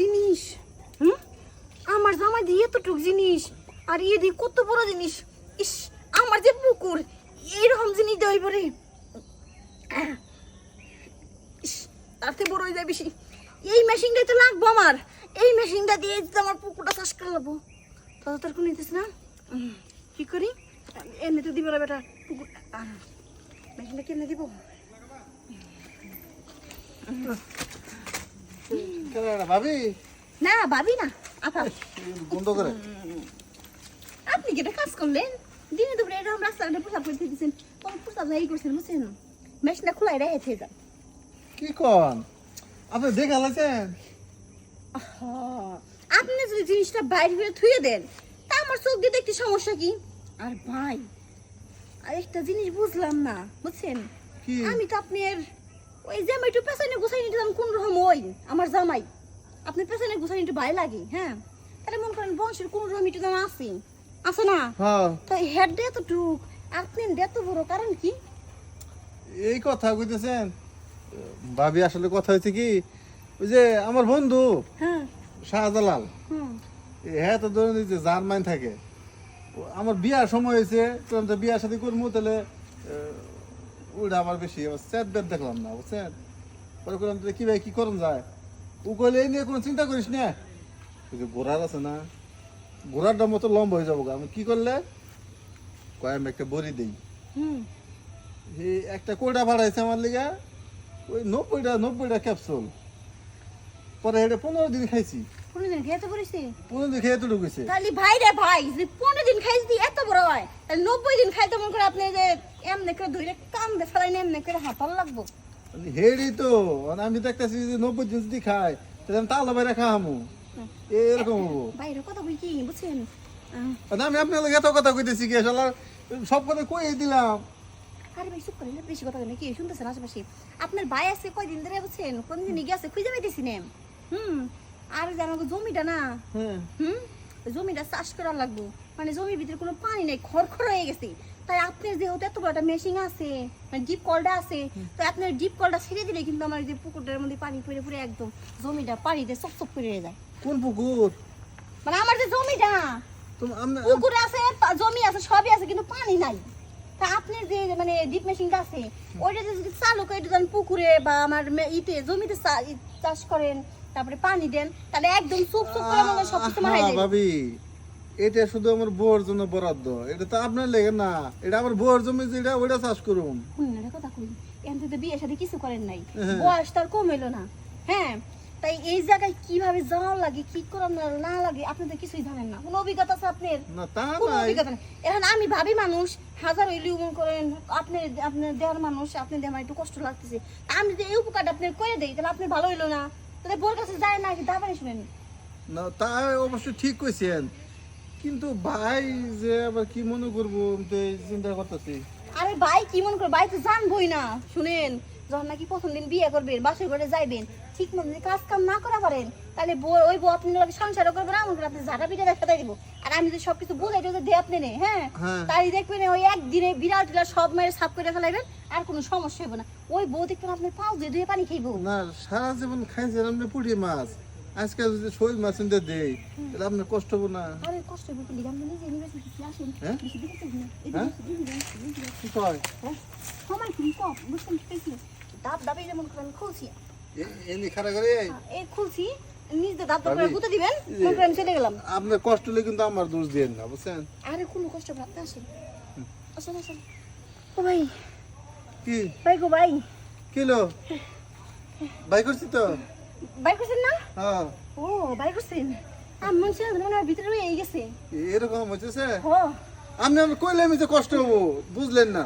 জিনিস। আমার জামাই দিয়ে এতটুক জিনিস আর ইয়ে দিয়ে কত বড় জিনিস। ইস আমার যে পুকুর এইরকম জিনিস দেওয়াই পরে থেকে বড় হয়ে যায় বেশি। এই মেশিনটাই তো লাগবো আমার। এই মেশিনটা দিয়ে যদি আমার পুকুরটা চাষ করে লাগবো তত তোর নিতেছ না? কি করি? এমনি তো দিব না বেটা পুকুর মেশিনটা দিব কেন রে, ভাবি? না ভাবি না আপা। বন্ধ করে। আপনি কাজ করলেন? দিনে দুপুরে এরকম রাস্তাঘাটে প্রসাব প্রসাব এই করছেন বুঝছেন? মেশিনটা খোলাই রেখেছে যা কি কন? আপনি দেখে আলাইছেন? আপনি যদি জিনিসটা বাইরে ফিরে থুয়ে দেন তা আমার চোখ দিয়ে দেখতে সমস্যা কি? আর ভাই আর একটা জিনিস বুঝলাম না বুঝছেন? আমি তো আপনার ওই জামাই একটু পেছনে গুছাই নিতে যান কোন রকম ওই আমার জামাই। আপনি পেছনে গুছাই নিতে ভয় লাগে হ্যাঁ? তাহলে মনে করেন বংশের কোন রকম একটু জানা আছে। আছে না? হ্যাঁ। তাই হেড দিয়ে তো টুক আপনি এত বড় কারণ কি? এই কথা কইতেছেন? ভাবি আসলে কথা হয়েছে কি? ওই যে আমার বন্ধু হ্যাঁ। শাহজালাল। হ্যাঁ তো ধরুন এই যে জার্মান থাকে। আমার বিয়ার সময় হয়েছে তো বিয়ার সাথে করব তাহলে ওইটা আমার বেশি স্যাট ব্যাট দেখলাম না বুঝছেন? পরে করলাম তাহলে কি ভাই কি করুন যায়? ও কইলে এই নিয়ে কোনো চিন্তা করিস না। ওই যে ঘোড়ার আছে না ঘোড়ারটা মতো লম্বা হয়ে যাব। আমি কি করলে? কয় আমি একটা বড়ি দিই। হুম। এই একটা কোটা ভাড়াইছে আমার লিগা? ওই নব্বইটা নব্বইটা ক্যাপসুল। পরে এটা পনেরো দিন খাইছি। পনেরো দিন পড়েছি। পনেরো দিন খেয়ে তো ঢুকেছে তাহলে ভাই রে ভাই যদি পনেরো দিন খাইছি দি এত বড় হয়। তাহলে নব্বই দিন খাইতে মন করে আপনি যে এমনি করে ধরে কাম দে ফেলাই এমনি করে হাঁপাল লাগবো। হেডি তো মানে আমি দেখতেছি যে নব্বই দিন যদি খাই তাহলে আমি তালা বাইরে খাওয়ামু। এরকম হব। বাইরে কথা বই কি বুঝছেন? আমি আপনার লগে এত কথা কইতেছি কি আসলে সব কথা কই দিলাম। আরে ভাই চুপ করেন বেশি কথা বলেন কি? শুনতেছেন আশেপাশে? আপনার ভাই আছে কয়দিন ধরে বুঝছেন? কোন দিন গেছে খুঁজে পাইতেছি না। হুম? আর আমাকে জমিটা না হ্যাঁ। হুম? জমিটা চাষ করা লাগবো। মানে জমির ভিতরে কোনো পানি নেই খড়খড় হয়ে গেছে। তাই আপনার যেহেতু এত বড় একটা মেশিন আছে মানে ডিপ কলটা আছে তো আপনার ডিপ কলটা ছেড়ে দিলে কিন্তু আমার যে পুকুরটার মধ্যে পানি পড়ে পড়ে একদম জমিটা পানিতে চকচক করে যায়। কোন পুকুর? মানে আমার যে জমিটা পুকুর আছে জমি আছে সবই আছে কিন্তু পানি নাই। তা আপনার যে মানে ডিপ মেশিনটা আছে ওইটা যদি চালু করে দেন পুকুরে বা আমার ইতে জমিতে চাষ করেন তারপরে পানি দেন তাহলে একদম চুপ চুপ করে হয় সবকিছু মারাই যাবে। ভাবি। এটা শুধু আমার বউর জন্য বরাদ্দ। এটা তো আপনার লেগে না। এটা আমার বউর জমি যেটা ওইটা চাষ করুম শুনুন কথা কই? তো সাথে কিছু করেন নাই। হ্যাঁ। বয়স তার কম এলো না। হ্যাঁ তাই এই জায়গায় কীভাবে যাওয়া লাগে কি না- লাগে আপনি তো কিছুই জানেন না। কোনো অভিজ্ঞতা আছে আপনার? না তা কোনো অভিজ্ঞতা নেই। এখন আমি ভাবি মানুষ হাজার হইলেও মনে করেন আপনি আপনি দেওয়ার মানুষ আপনি দিয়ে আমার একটু কষ্ট লাগতেছে। আমি যদি এই উপকারটা আপনি করে দেই তাহলে আপনি ভালো হইল না। তাহলে বোর কাছে যায় না কি দাবারে শুনেন। না তা অবশ্য ঠিক কইছেন। কিন্তু ভাই যে আবার কি মনে করব তো চিন্তা করতেছি। আরে ভাই কি মনে করে ভাই তো জানবই না। শুনেন যখন নাকি প্রথম দিন বিয়ে করবেন বাসর ঘরে যাইবেন ঠিক মতো যদি কাজ কাম না করা পারেন তাহলে ওই বউ আপনি লোক সংসারও করবেন না আমাকে আপনি ঝাঁটা পিঠা দেখা দিব। আর আমি যদি সবকিছু বুঝাই টুঝাই দিয়ে আপনি নে হ্যাঁ। তাই দেখবেন ওই একদিনে বিরাট বিরাট সব মেয়ের সাফ করে ফেলাইবেন আর কোনো সমস্যা হবে না। ওই বউ দেখবেন আপনি পাও দিয়ে ধুয়ে পানি খাইবো। না সারা জীবন খাইছেন আপনি পুঁটি মাছ। আজকে যদি শৈল মাছ কিনতে দেই তাহলে আপনার কষ্ট হব না। আরে কষ্ট হবে কি? লিগাম নিজে নিবে কিছু আসেন হ্যাঁ? না। এই হ্যাঁ? কি কয়? সময় তুমি কম? বুঝতে পেরেছি। দাব দাবে যেমন করেন খুলছি। এ- এমনি খারাপ করে এই খুলছি। নিজে দাঁত করে গুঁতে দিবেন এই চলে গেলাম। আপনার কষ্ট হলে কিন্তু আমার দোষ দিয়ে না বুঝছেন? আরে কোনো কষ্ট আপনি আসেন। আসেন আসেন। ও ভাই। কি? ভাই গো ভাই। কিলো বাই করছি তো? করছেন না? হ্যাঁ। ও ভাই করছেন? আমি মনে মনে ভিতরে রয়ে গেছে। এরকম হচ্ছে ও আপনি আমি কইলে যে কষ্ট হব বুঝলেন না।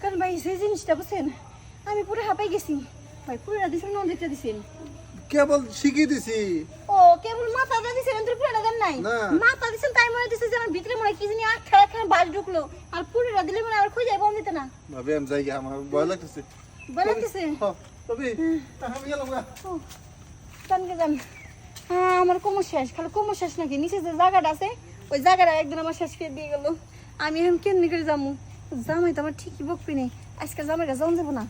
কারণ ভাই সেই জিনিসটা বুঝছেন? আমি পুরো হাঁপাই গেছি। ভাই পুরোটা দিছেন না দিকটা দিছেন। কেবল শিখিয়ে দিছি। ও কেবল মাথাটা দিছেন কিন্তু পুরোটা দেন নাই। মাথা দিছেন তাই মনে দিছে যে আমার ভিতরে মনে হয় কি জানি আট খেলা খেলা বাজ ঢুকলো। আর পুরোটা দিলে মনে আর খুঁজে বন্ধ দিতে না। ভাবে আমি যাই আমার ভয় লাগতেছে। ভয় লাগতেছে? হ্যাঁ, তবে আমি গেলাম ও, জান। হ্যাঁ আমার কোমর শেষ খালি কোমর শেষ নাকি? নিচে যে জায়গাটা আছে ওই জায়গাটা একদিন আমার শেষ করে দিয়ে গেল। আমি এখন কেমনি করে যাব জামাই তো আমার ঠিকই বকবি নেই আজকে জামাইটা যাওয়া যাব না।